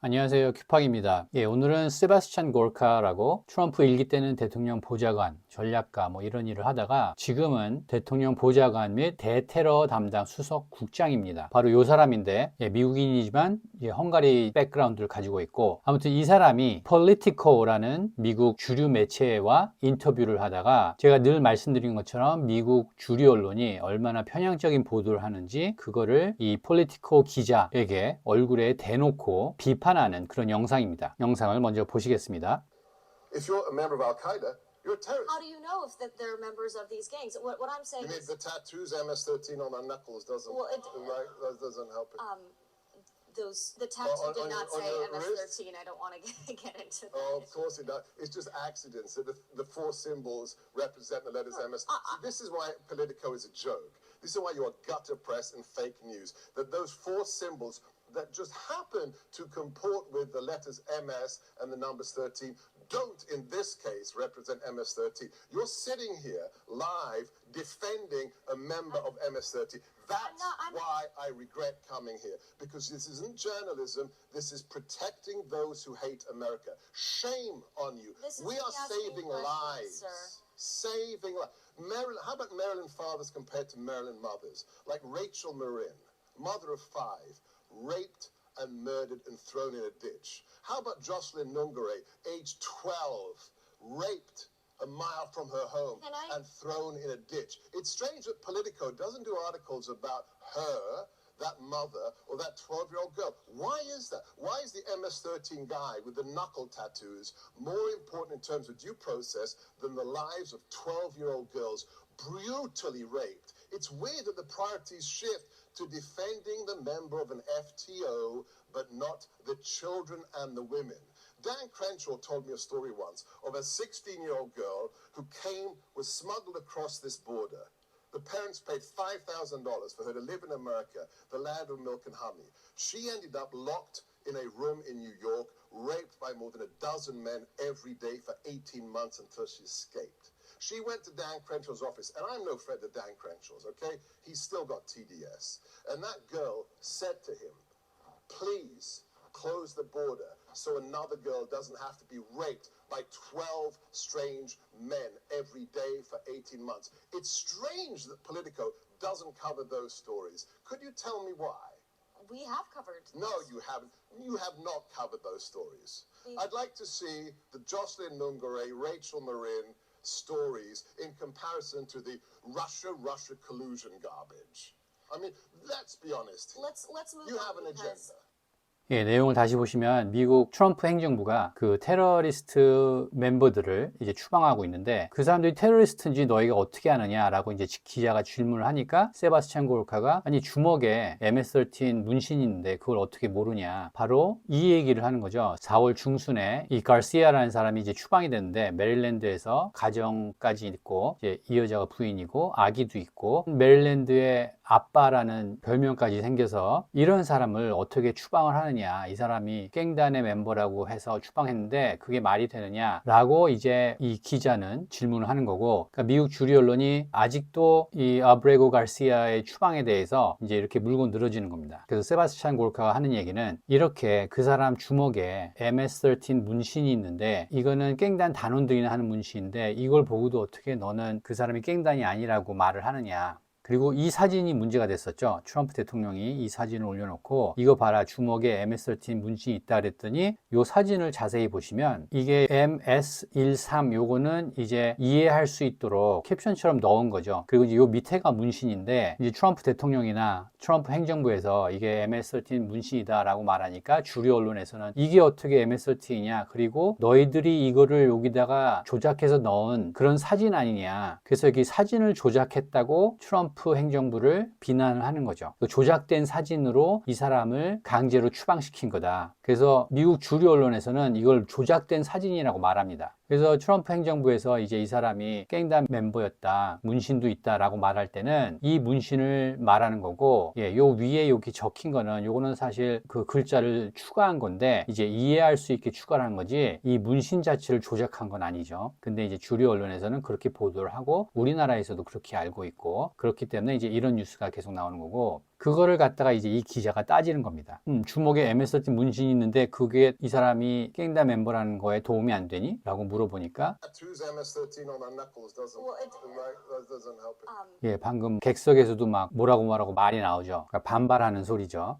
안녕하세요. 큐팍입니다. 예, 오늘은 세바스찬 골카라고 트럼프 일기 때는 대통령 보좌관, 전략가 뭐 이런 일을 하다가 지금은 대통령 보좌관 및 대테러 담당 수석 국장입니다. 바로 요 사람인데 예, 미국인이지만 예, 헝가리 백그라운드를 가지고 있고 아무튼 이 사람이 폴리티코라는 미국 주류 매체와 인터뷰를 하다가 제가 늘 말씀드린 것처럼 미국 주류 언론이 얼마나 편향적인 보도를 하는지 그거를 이 폴리티코 기자에게 얼굴에 대놓고 비판 하는 그런 영상입니다. 영상을 먼저 보시겠습니다. If you're a member of Al Qaeda, you're a terrorist. How do you know if that they're members of these gangs? What, what I'm saying You mean is, the tattoos MS-13 on their knuckles doesn't Well, it- right, that doesn't help it. um, those the tattoo on- did on not your- on say your MS-13. I don't want to get, get into that. Oh, of course it does. It's just accidents that the, the four symbols represent the letters MS. uh, See, this is why Politico is a joke. This is why you are gutter press and fake news. That those four symbols that just happen to comport with the letters MS and the numbers 13 don't, in this case, represent MS-13. You're sitting here live defending a member of MS-13. That's not- I'm- why I regret coming here because this isn't journalism. This is protecting those who hate America. Shame on you. We are saving lives. sir. Saving lives. Maryland, how about Maryland fathers compared to Maryland mothers? Like Rachel Marin, mother of five, raped and murdered and thrown in a ditch. How about Jocelyn Nungare, age 12, raped a mile from her home Can I- and thrown in a ditch? It's strange that Politico doesn't do articles about her, that mother, or that 12 year old girl. Why is that? Why is the MS 13 guy with the knuckle tattoos more important in terms of due process than the lives of 12 year old girls brutally raped? It's weird that the priorities shift to defending the member of an FTO, but not the children and the women. Dan Crenshaw told me a story once of a 16 year old girl who came, was smuggled across this border. The parents paid $5,000 for her to live in America, the land of milk and honey. She ended up locked in a room in New York, raped by more than a dozen men every day for 18 months until she escaped. She went to Dan Crenshaw's office, and I'm no friend of Dan Crenshaw's, okay? He's still got TDS. And that girl said to him, please close the border so another girl doesn't have to be raped by 12 strange men every day for 18 months. It's strange that Politico doesn't cover those stories. Could you tell me why? We have covered. No, you haven't. You have not covered those stories. We- I'd like to see the Jocelyn Nungare, Rachel Marin stories in comparison to the Russia Russia collusion garbage. I mean, let's be honest. here. Let's let's move You on have an agenda. 예, 내용을 다시 보시면 미국 트럼프 행정부가 그 테러리스트 멤버들을 이제 추방하고 있는데 그 사람들이 테러리스트인지 너희가 어떻게 아느냐라고 이제 지- 기자가 질문을 하니까 세바스찬 골카가 아니 주먹에 MS-13 문신이 있는데 그걸 어떻게 모르냐 바로 이 얘기를 하는 거죠. 4월 중순에 이 가시아라는 사람이 이제 추방이 됐는데 메릴랜드에서 가정까지 있고 이제 이 여자가 부인이고 아기도 있고 메릴랜드의 아빠라는 별명까지 생겨서 이런 사람을 어떻게 추방을 하느냐 이 사람이 깽단의 멤버라고 해서 추방했는데 그게 말이 되느냐라고 이제 이 기자는 질문을 하는 거고 그러니까 미국 주류 언론이 아직도 이 아브레고 가시아의 추방에 대해서 이제 이렇게 물고 늘어지는 겁니다. 그래서 세바스찬 골카가 하는 얘기는 이렇게 그 사람 주먹에 MS-13 문신이 있는데 이거는 깽단 단원들이나 하는 문신인데 이걸 보고도 어떻게 너는 그 사람이 깽단이 아니라고 말을 하느냐 그리고 이 사진이 문제가 됐었죠. 트럼프 대통령이 이 사진을 올려놓고 이거 봐라 주먹에 MS-13 문신이 있다 그랬더니 이 사진을 자세히 보시면 이게 MS13 요거는 이제 이해할 수 있도록 캡션처럼 넣은 거죠. 그리고 요 밑에가 문신인데 이제 트럼프 대통령이나 트럼프 행정부에서 이게 MS-13 문신이다라고 말하니까 주류 언론에서는 이게 어떻게 MS-13이냐 그리고 너희들이 이거를 여기다가 조작해서 넣은 그런 사진 아니냐 그래서 여기 사진을 조작했다고 트럼프 행정부를 비난을 하는 거죠. 그 조작된 사진으로 이 사람을 강제로 추방시킨 거다. 그래서 미국 주류 언론에서는 이걸 조작된 사진이라고 말합니다 그래서 트럼프 행정부에서 이제 이 사람이 깽단 멤버였다, 문신도 있다라고 말할 때는 이 문신을 말하는 거고, 예, 요 위에 여기 적힌 거는 요거는 사실 그 글자를 추가한 건데 이제 이해할 수 있게 추가를 한 거지 이 문신 자체를 조작한 건 아니죠. 근데 이제 주류 언론에서는 그렇게 보도를 하고 우리나라에서도 그렇게 알고 있고 그렇기 때문에 이제 이런 뉴스가 계속 나오는 거고 그거를 갖다가 이제 이 기자가 따지는 겁니다. 음, 주먹에 MS-13 문신이 있는데 그게 이 사람이 깽다 멤버라는 거에 도움이 안 되니? 라고 물어보니까 Tattoos MS-13 on our knuckles doesn't Well, it- right, that doesn't help it. Um, 예, 방금 객석에서도 막 뭐라고 뭐라고 말이 나오죠. 그러니까 반발하는 소리죠.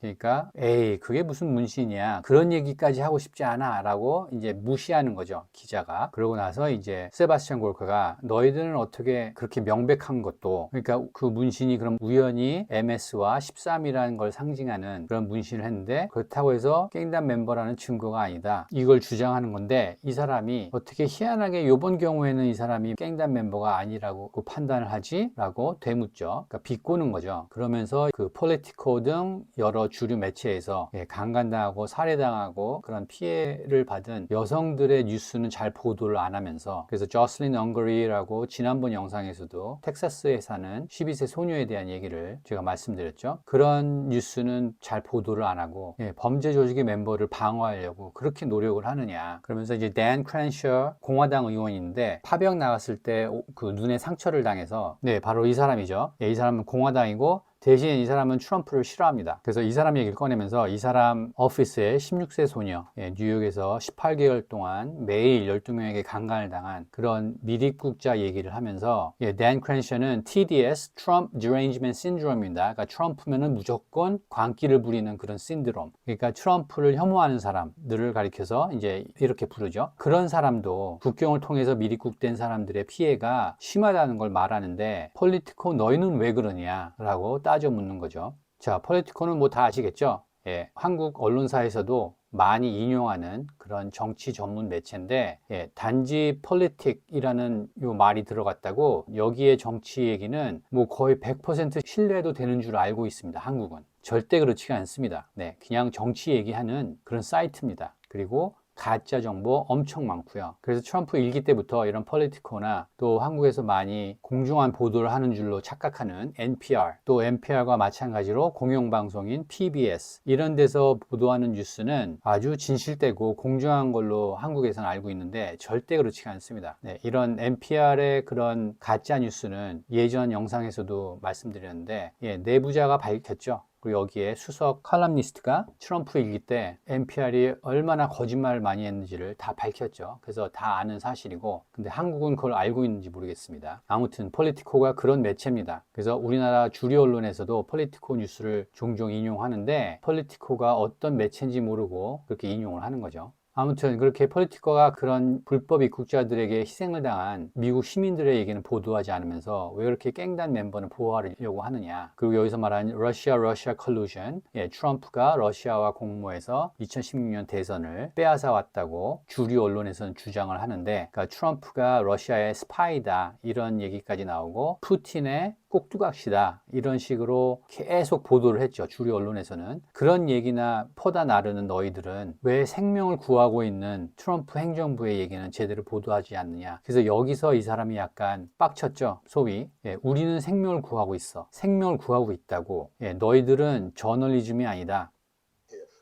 그러니까 에이 그게 무슨 문신이야? 그런 얘기까지 하고 싶지 않아 라고 이제 무시하는 거죠 기자가. 그러고 나서 이제 세바스찬 골카가 너희들은 어떻게 그렇게 명백한 것도 그러니까 그 문신이 그럼 우연히 MS와 13이라는 걸 상징하는 그런 문신을 했는데 그렇다고 해서 깽단 멤버라는 증거가 아니다. 이걸 주장하는 건데 이 사람이 어떻게 희한하게 요번 경우에는 이 사람이 깽단 멤버가 아니라고 그 판단을 하지? 라고 되묻죠. 그러니까 비꼬는 거죠. 그러면서 그 폴리 티코 등 여러 주류 매체에서 예, 강간당하고 살해당하고 그런 피해를 받은 여성들의 뉴스는 잘 보도를 안 하면서 그래서 저슬린 엉거리라고 지난번 영상에서도 텍사스에 사는 12세 소녀에 대한 얘기를 제가 말씀드렸죠. 그런 뉴스는 잘 보도를 안 하고 예, 범죄 조직의 멤버를 방어하려고 그렇게 노력을 하느냐. 그러면서 이제 댄 크랜셔 공화당 의원인데 파병 나갔을 때 그 눈에 상처를 당해서 네 바로 이 사람이죠. 예, 이 사람은 공화당이고 대신 이 사람은 트럼프를 싫어합니다. 그래서 이 사람 얘기를 꺼내면서 이 사람 오피스의 16세 소녀, 예, 뉴욕에서 18개월 동안 매일 12명에게 강간을 당한 그런 미립국자 얘기를 하면서 예, 댄 크랜셔는 TDS, Trump Derangement Syndrome입니다. 그러니까 트럼프면은 무조건 광기를 부리는 그런 신드롬. 그러니까 트럼프를 혐오하는 사람들을 가리켜서 이제 이렇게 부르죠. 그런 사람도 국경을 통해서 미립국된 사람들의 피해가 심하다는 걸 말하는데 폴리티코 너희는 왜 그러냐라고 따져 묻는 거죠. 자, 폴리티코는 뭐 다 아시겠죠? 예, 한국 언론사에서도 많이 인용하는 그런 정치 전문 매체인데 예, 단지 폴리틱이라는 요 말이 들어갔다고 여기에 정치 얘기는 뭐 거의 100% 신뢰도 되는 줄 알고 있습니다. 한국은 절대 그렇지가 않습니다. 네, 그냥 정치 얘기하는 그런 사이트입니다. 그리고 가짜 정보 엄청 많고요. 그래서 트럼프 일기 때부터 이런 폴리티코나 또 한국에서 많이 공정한 보도를 하는 줄로 착각하는 NPR, 또 NPR과 마찬가지로 공영방송인 PBS 이런 데서 보도하는 뉴스는 아주 진실되고 공정한 걸로 한국에서는 알고 있는데 절대 그렇지가 않습니다. 네, 이런 NPR의 그런 가짜 뉴스는 예전 영상에서도 말씀드렸는데 예, 내부자가 밝혔죠. 그리고 여기에 수석 칼럼니스트가 트럼프 일기 때 NPR이 얼마나 거짓말을 많이 했는지를 다 밝혔죠. 그래서 다 아는 사실이고, 근데 한국은 그걸 알고 있는지 모르겠습니다. 아무튼 폴리티코가 그런 매체입니다. 그래서 우리나라 주류 언론에서도 폴리티코 뉴스를 종종 인용하는데, 폴리티코가 어떤 매체인지 모르고 그렇게 인용을 하는 거죠. 아무튼 그렇게 폴리티커가 그런 불법 입국자들에게 희생을 당한 미국 시민들의 얘기는 보도하지 않으면서 왜 그렇게 깽단 멤버는 보호하려고 하느냐. 그리고 여기서 말하는 러시아 러시아 컬루션. 예, 트럼프가 러시아와 공모해서 2016년 대선을 빼앗아 왔다고 주류 언론에서는 주장을 하는데 그러니까 트럼프가 러시아의 스파이다 이런 얘기까지 나오고 푸틴의 꼭두각시다 이런 식으로 계속 보도를 했죠 주류 언론에서는 그런 얘기나 퍼다 나르는 너희들은 왜 생명을 구하고 있는 트럼프 행정부의 얘기는 제대로 보도하지 않느냐 그래서 여기서 이 사람이 약간 빡쳤죠 소위 예, 우리는 생명을 구하고 있어 생명을 구하고 있다고 예, 너희들은 저널리즘이 아니다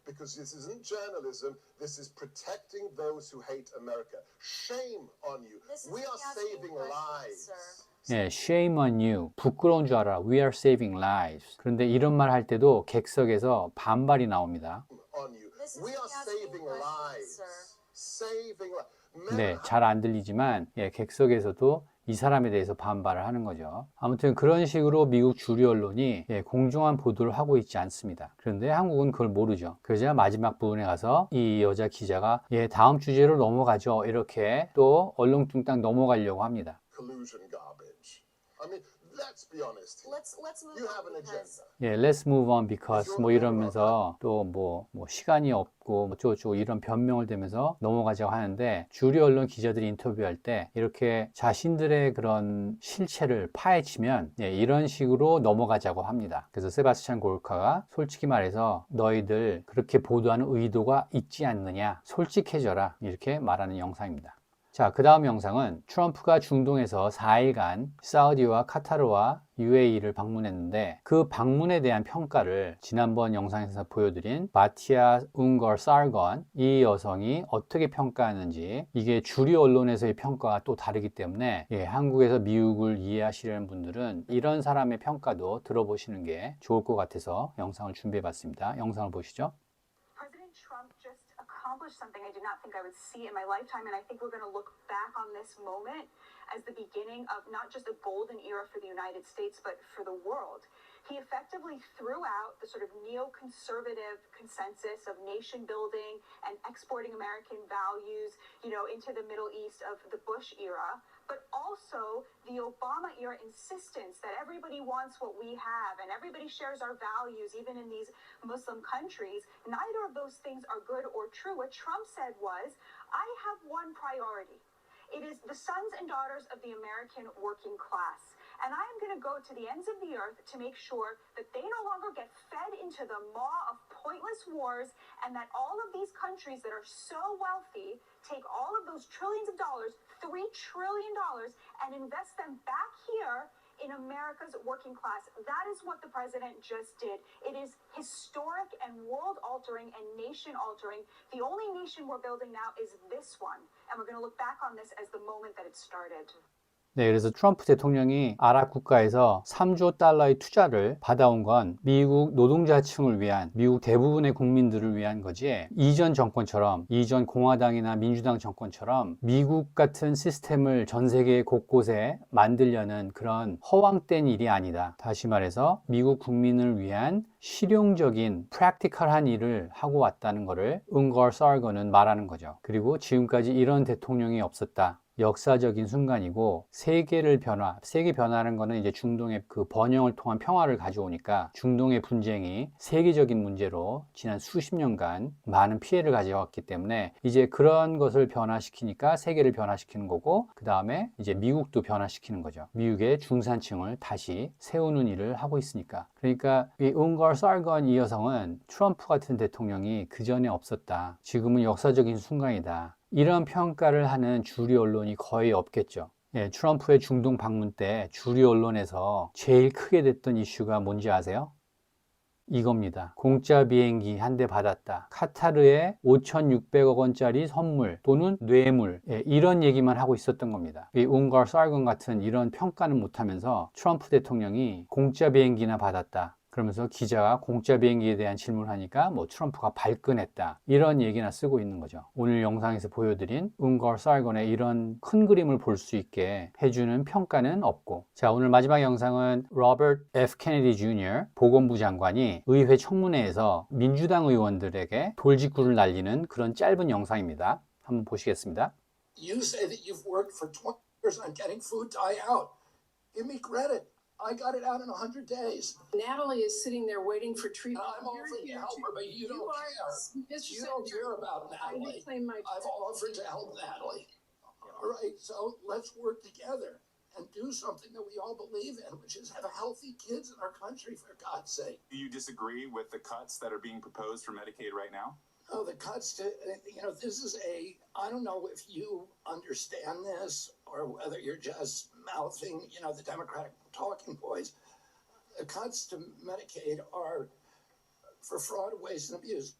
because this isn't journalism. This is protecting those who hate America. Shame on you. We are saving lives. sir. 예, shame on you. 부끄러운 줄 알아. We are saving lives. 그런데 이런 말 할 때도 객석에서 반발이 나옵니다. We are saving lives. Saving lives. 네, 잘 안 들리지만 예, 객석에서도 이 사람에 대해서 반발을 하는 거죠. 아무튼 그런 식으로 미국 주류 언론이 예, 공정한 보도를 하고 있지 않습니다. 그런데 한국은 그걸 모르죠. 그러자 마지막 부분에 가서 이 여자 기자가 예, 다음 주제로 넘어가죠. 이렇게 또 얼렁뚱땅 넘어가려고 합니다. I mean, let's be honest. Let's let's move You on have an because agenda. 예, let's move on because 뭐 이러면서 또 뭐 뭐 시간이 없고 뭐 어쩌고저쩌고 이런 변명을 대면서 넘어가자고 하는데 주류 언론 기자들이 인터뷰할 때 이렇게 자신들의 그런 실체를 파헤치면 예, 이런 식으로 넘어가자고 합니다. 그래서 세바스찬 골카가 솔직히 말해서 너희들 그렇게 보도하는 의도가 있지 않느냐 솔직해져라 이렇게 말하는 영상입니다. 자, 그 다음 영상은 트럼프가 중동에서 4일간 사우디와 카타르와 UAE를 방문했는데 그 방문에 대한 평가를 지난번 영상에서 보여드린 바티아 웅걸 sargon 이 여성이 어떻게 평가하는지 이게 주류 언론에서의 평가가 또 다르기 때문에 예, 한국에서 미국을 이해하시려는 분들은 이런 사람의 평가도 들어보시는 게 좋을 것 같아서 영상을 준비해 봤습니다. 영상을 보시죠. Accomplished something I did not think I would see in my lifetime, and I think we're going to look back on this moment as the beginning of not just a golden era for the United States, but for the world. He effectively threw out the sort of neoconservative consensus of nation building and exporting American values, you know, into the Middle East of the Bush era, but also the Obama era insistence that everybody wants what we have and everybody shares our values, even in these Muslim countries. Neither of those things are good or true. What Trump said was, I have one priority. It is the sons and daughters of the American working class. And I am going to go to the ends of the earth to make sure that they no longer get fed into the maw of pointless wars and that all of these countries that are so wealthy take all of those trillions of dollars, $3 trillion, and invest them back here in America's working class. That is what the president just did. It is historic and world altering and nation altering. The only nation we're building now is this one. And we're going to look back on this as the moment that it started. 네, 그래서 트럼프 대통령이 아랍 국가에서 3조 달러의 투자를 받아온 건 미국 노동자층을 위한, 미국 대부분의 국민들을 위한 거지, 이전 정권처럼, 이전 공화당이나 민주당 정권처럼 미국 같은 시스템을 전 세계 곳곳에 만들려는 그런 허황된 일이 아니다. 다시 말해서 미국 국민을 위한 실용적인 프랙티컬한 일을 하고 왔다는 것을 은걸 썰거는 말하는 거죠. 그리고 지금까지 이런 대통령이 없었다. 역사적인 순간이고 세계를 변화, 세계 변화라는 거는 이제 중동의 그 번영을 통한 평화를 가져오니까 중동의 분쟁이 세계적인 문제로 지난 수십 년간 많은 피해를 가져왔기 때문에 이제 그런 것을 변화시키니까 세계를 변화시키는 거고 그 다음에 이제 미국도 변화시키는 거죠. 미국의 중산층을 다시 세우는 일을 하고 있으니까. 그러니까 이 은걸 썰건 이 여성은 트럼프 같은 대통령이 그 전에 없었다. 지금은 역사적인 순간이다. 이런 평가를 하는 주류 언론이 거의 없겠죠. 예, 트럼프의 중동 방문 때 주류 언론에서 제일 크게 됐던 이슈가 뭔지 아세요? 이겁니다. 공짜 비행기 한 대 받았다. 카타르에 5,600억 원짜리 선물 또는 뇌물 예, 이런 얘기만 하고 있었던 겁니다. 이 웅걸 쌀건 같은 이런 평가는 못하면서 트럼프 대통령이 공짜 비행기나 받았다. 그러면서 기자가 공짜 비행기에 대한 질문을 하니까 뭐 트럼프가 발끈했다 이런 얘기나 쓰고 있는 거죠. 오늘 영상에서 보여드린 은걸 쌀건의 이런 큰 그림을 볼 수 있게 해주는 평가는 없고 자 오늘 마지막 영상은 로버트 F 케네디 주니어 보건부 장관이 의회 청문회에서 민주당 의원들에게 돌직구를 날리는 그런 짧은 영상입니다. 한번 보시겠습니다. You say that you've worked for 20 years on getting food dye out. Give me credit. I got it out in 100 days. Natalie is sitting there waiting for And treatment. I'm You're offering to here help her, but you don't are- care. Mr. You don't care about I Natalie. my. I've offered to help Natalie. All right, so let's work together and do something that we all believe in, which is have healthy kids in our country, for God's sake. Do you disagree with the cuts that are being proposed for Medicaid right now? Oh, the cuts to, you know, this is a, I don't know if you understand this or whether you're just mouthing, you know, the Democratic talking points. The cuts to Medicaid are for fraud, waste, and abuse.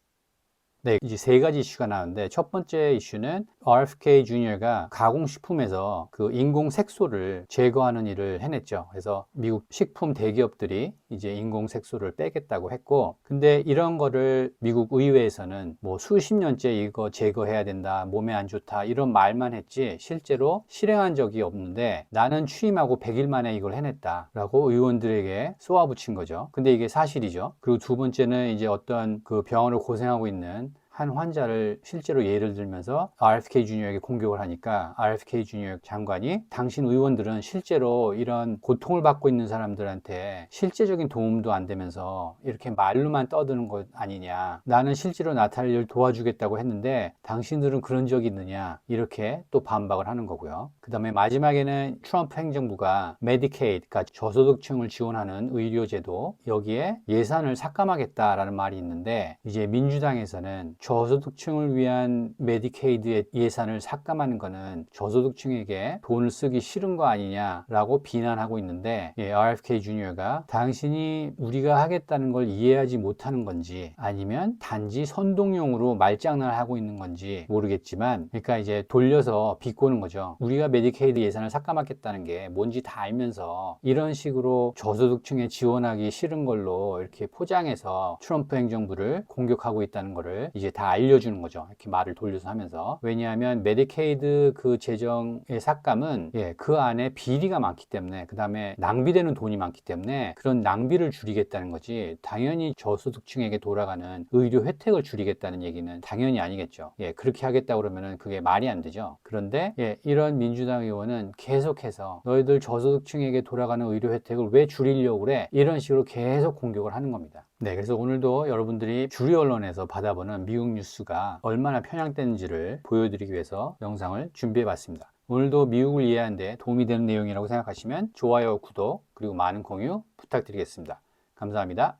네, 이제 세 가지 이슈가 나오는데 첫 번째 이슈는 RFK 주니어가 가공식품에서 그 인공 색소를 제거하는 일을 해냈죠. 그래서 미국 식품 대기업들이 이제 인공 색소를 빼겠다고 했고, 근데 이런 거를 미국 의회에서는 뭐 수십 년째 이거 제거해야 된다, 몸에 안 좋다 이런 말만 했지 실제로 실행한 적이 없는데 나는 취임하고 100일 만에 이걸 해냈다 라고 의원들에게 쏘아붙인 거죠. 근데 이게 사실이죠. 그리고 두 번째는 이제 어떤 그 병원을 고생하고 있는 한 환자를 실제로 예를 들면서 RFK 주니어에게 공격을 하니까 RFK 주니어 장관이 당신 의원들은 실제로 이런 고통을 받고 있는 사람들한테 실제적인 도움도 안 되면서 이렇게 말로만 떠드는 것 아니냐. 나는 실제로 나탈리를 도와주겠다고 했는데 당신들은 그런 적이 있느냐. 이렇게 또 반박을 하는 거고요. 그 다음에 마지막에는 트럼프 행정부가 메디케이드, 그러니까 저소득층을 지원하는 의료제도 여기에 예산을 삭감하겠다라는 말이 있는데 이제 민주당에서는 저소득층을 위한 메디케이드의 예산을 삭감하는 거는 저소득층에게 돈을 쓰기 싫은 거 아니냐라고 비난하고 있는데 예, RFK 주니어가 당신이 우리가 하겠다는 걸 이해하지 못하는 건지 아니면 단지 선동용으로 말장난을 하고 있는 건지 모르겠지만 그러니까 이제 돌려서 비꼬는 거죠. 우리가 메디케이드 예산을 삭감하겠다는 게 뭔지 다 알면서 이런 식으로 저소득층에 지원하기 싫은 걸로 이렇게 포장해서 트럼프 행정부를 공격하고 있다는 거를 이제 다 알려주는 거죠. 이렇게 말을 돌려서 하면서. 왜냐하면 메디케이드 그 재정의 삭감은 예, 그 안에 비리가 많기 때문에 그 다음에 낭비되는 돈이 많기 때문에 그런 낭비를 줄이겠다는 거지 당연히 저소득층에게 돌아가는 의료 혜택을 줄이겠다는 얘기는 당연히 아니겠죠. 예, 그렇게 하겠다 그러면은 그게 말이 안 되죠. 그런데 예, 이런 민주당 의원은 계속해서 너희들 저소득층에게 돌아가는 의료 혜택을 왜 줄이려고 그래? 이런 식으로 계속 공격을 하는 겁니다. 네, 그래서 오늘도 여러분들이 주류 언론에서 받아보는 미국 뉴스가 얼마나 편향되는지를 보여드리기 위해서 영상을 준비해 봤습니다. 오늘도 미국을 이해하는 데 도움이 되는 내용이라고 생각하시면 좋아요, 구독, 그리고 많은 공유 부탁드리겠습니다. 감사합니다.